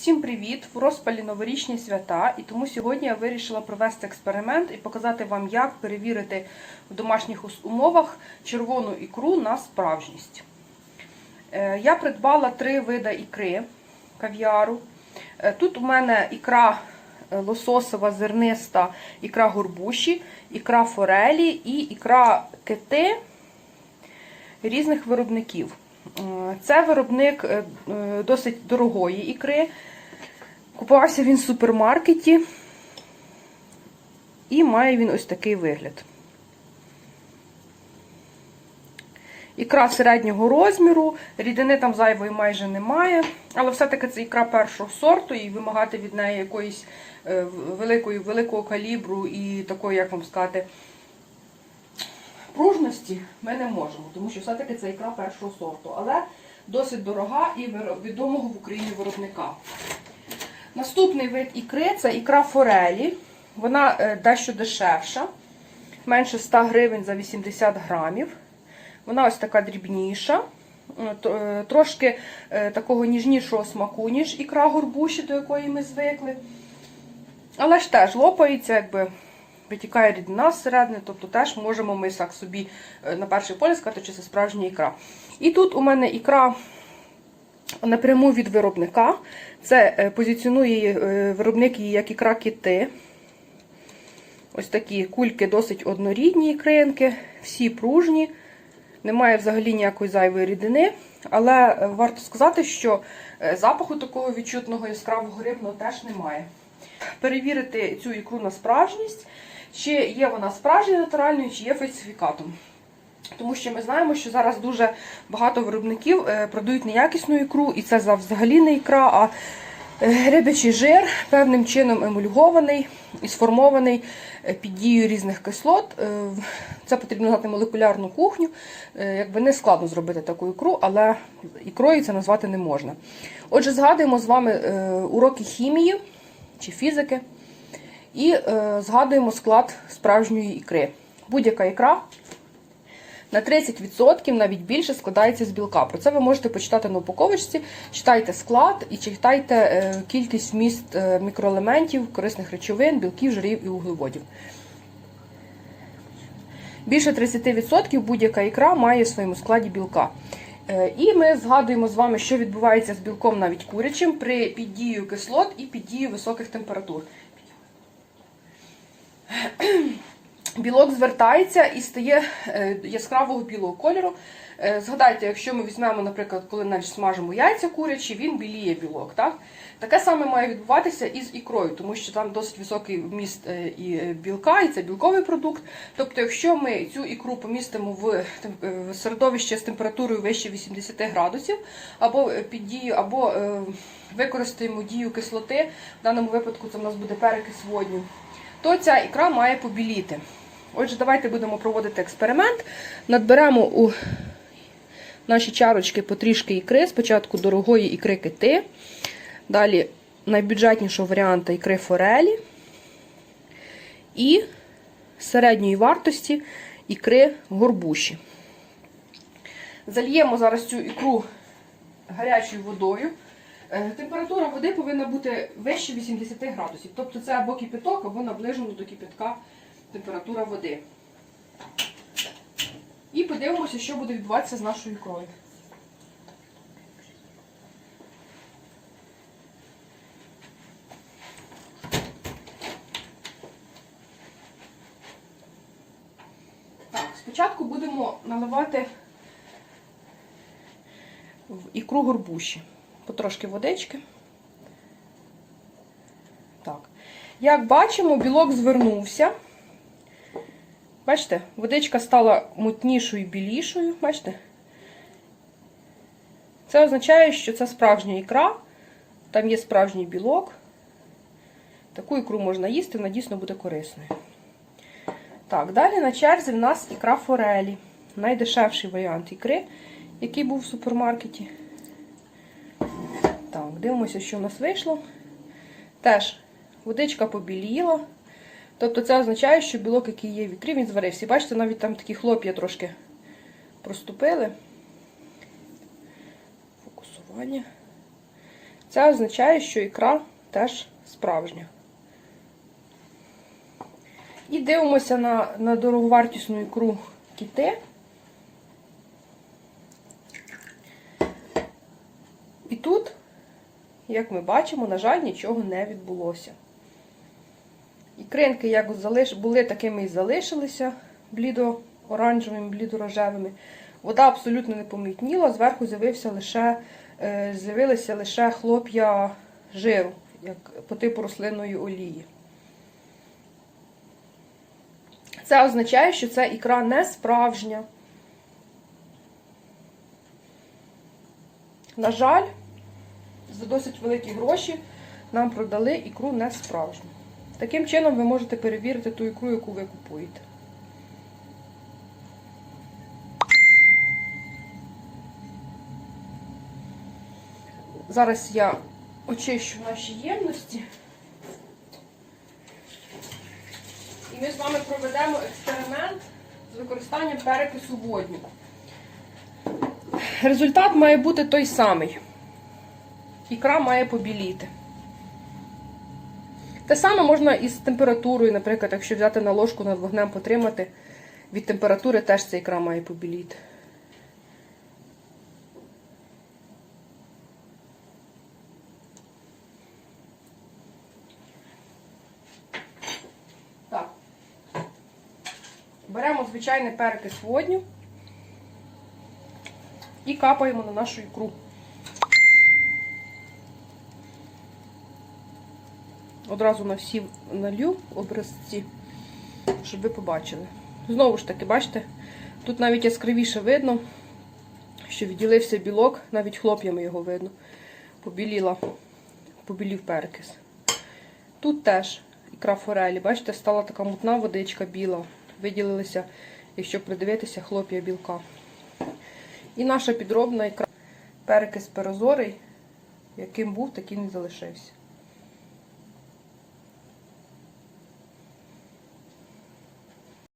Усім привіт! В розпалі новорічні свята, і тому сьогодні я вирішила провести експеримент і показати вам, як перевірити в домашніх умовах червону ікру на справжність. Е, Я придбала три види ікри кав'яру. Е, Тут у мене ікра е, лососова, зерниста, ікра горбуші, ікра форелі і ікра кити різних виробників. Це виробник е, е, досить дорогої ікри. Купувався він в супермаркеті і має він ось такий вигляд. Ікра середнього розміру, рідини там зайвої майже немає, але все-таки це ікра першого сорту, і вимагати від неї якоїсь е, великої, великого калібру і такої, як вам сказати, пружності ми не можемо, тому що все-таки це ікра першого сорту, але досить дорога і відомого в Україні виробника. Наступний вид ікри це ікра форелі. Вона е, дещо дешевша, менше 100 гривень за 80 грамів. Вона ось така дрібніша, е, е, трошки такого ніжнішого смаку, ніж ікра горбуші, до якої ми звикли. Але ж теж лопається, якби витікає рідина зсередини, тобто теж можемо ми так собі е, на перший погляд сказати, чи це справжня ікра. І тут у мене ікра напряму від виробника. Це е, позиціонує е, виробник її як ікра кити. Ось такі кульки досить однорідні ікринки, всі пружні, немає взагалі ніякої зайвої рідини. Але варто сказати, що запаху такого відчутного яскравого рибного теж немає. Перевірити цю ікру на справжність, чи є вона справжньою натуральною, чи є фальсифікатом. Тому що ми знаємо, що зараз дуже багато виробників е, продають неякісну ікру, і це взагалі не ікра, а е, рибячий жир певним чином емульгований і сформований е, під дією різних кислот. Це потрібно знати молекулярну кухню. Якби не складно зробити таку ікру, але ікрою це назвати не можна. Отже, згадуємо з вами уроки хімії чи фізики і е, згадуємо склад справжньої ікри. Будь-яка ікра на 30% навіть більше складається з білка. Про це ви можете почитати на упаковочці. Читайте склад і читайте е, кількість вміст е, мікроелементів, корисних речовин, білків, жирів і вуглеводів. Більше 30% будь-яка ікра має в своєму складі білка. Е, І ми згадуємо з вами, що відбувається з білком навіть курячим при під дією кислот і під дією високих температур. Білок звертається і стає е, яскравого білого кольору. Е, Згадайте, якщо ми візьмемо, наприклад, коли навіть смажимо яйця курячі, він біліє білок. Так? Таке саме має відбуватися і з ікрою, тому що там досить високий вміст е, і білка, і це білковий продукт. Тобто, якщо ми цю ікру помістимо в середовище з температурою вище 80 градусів, або під дією, або використаємо дію кислоти, в даному випадку це в нас буде перекис водню, то ця ікра має побіліти. Отже, давайте будемо проводити експеримент. Надберемо у наші чарочки потрішки ікри. Спочатку дорогої ікри кити, далі найбюджетнішого варіанта ікри форелі і середньої вартості ікри горбуші. Зальємо зараз цю ікру гарячою водою. Е, Температура води повинна бути вище 80 градусів. Тобто це або кипяток, або наближено до кипятка температура води. І подивимося, що буде відбуватися з нашою ікрою. Спочатку будемо наливати в ікру горбуші. Потрошки водички. Так. Як бачимо, білок звернувся. Бачите, водичка стала мутнішою і білішою. Бачите? Це означає, що це справжня ікра, там є справжній білок. Таку ікру можна їсти, вона дійсно буде корисною. Так, далі на черзі в нас ікра форелі. Найдешевший варіант ікри, який був в супермаркеті. Дивимося, що в нас вийшло. Теж водичка побіліла. Тобто це означає, що білок, який є в ікрі, він зварився. Бачите, навіть там такі хлоп'я трошки проступили. Фокусування. Це означає, що ікра теж справжня. І дивимося на, на дороговартісну ікру кіти. І тут, як ми бачимо, на жаль, нічого не відбулося. Ікринки як були, такими і залишилися блідо-оранжевими, блідо-рожевими. Вода абсолютно не помітніла, зверху з'явився лише, е, з'явилися лише хлоп'я жиру, як по типу рослинної олії. Це означає, що ця ікра не справжня. На жаль, за досить великі гроші нам продали ікру не справжню. Таким чином ви можете перевірити ту ікру, яку ви купуєте. Зараз я очищу наші ємності. І ми з вами проведемо експеримент з використанням перекису водню. Результат має бути той самий. Ікра має побіліти. Те саме можна із температурою, наприклад, якщо взяти на ложку над вогнем потримати, від температури теж ця ікра має побіліти. Беремо звичайний перекис водню і капаємо на нашу ікру. Одразу на всі налью образці, щоб ви побачили. Знову ж таки, бачите, тут навіть яскравіше видно, що відділився білок, навіть хлоп'ями його видно. Побіліла, побілів перекис. Тут теж ікра форелі, бачите, стала така мутна водичка біла. Виділилися, якщо придивитися, хлоп'я білка. І наша підробна ікра перекис перозорий, яким був, таким і залишився.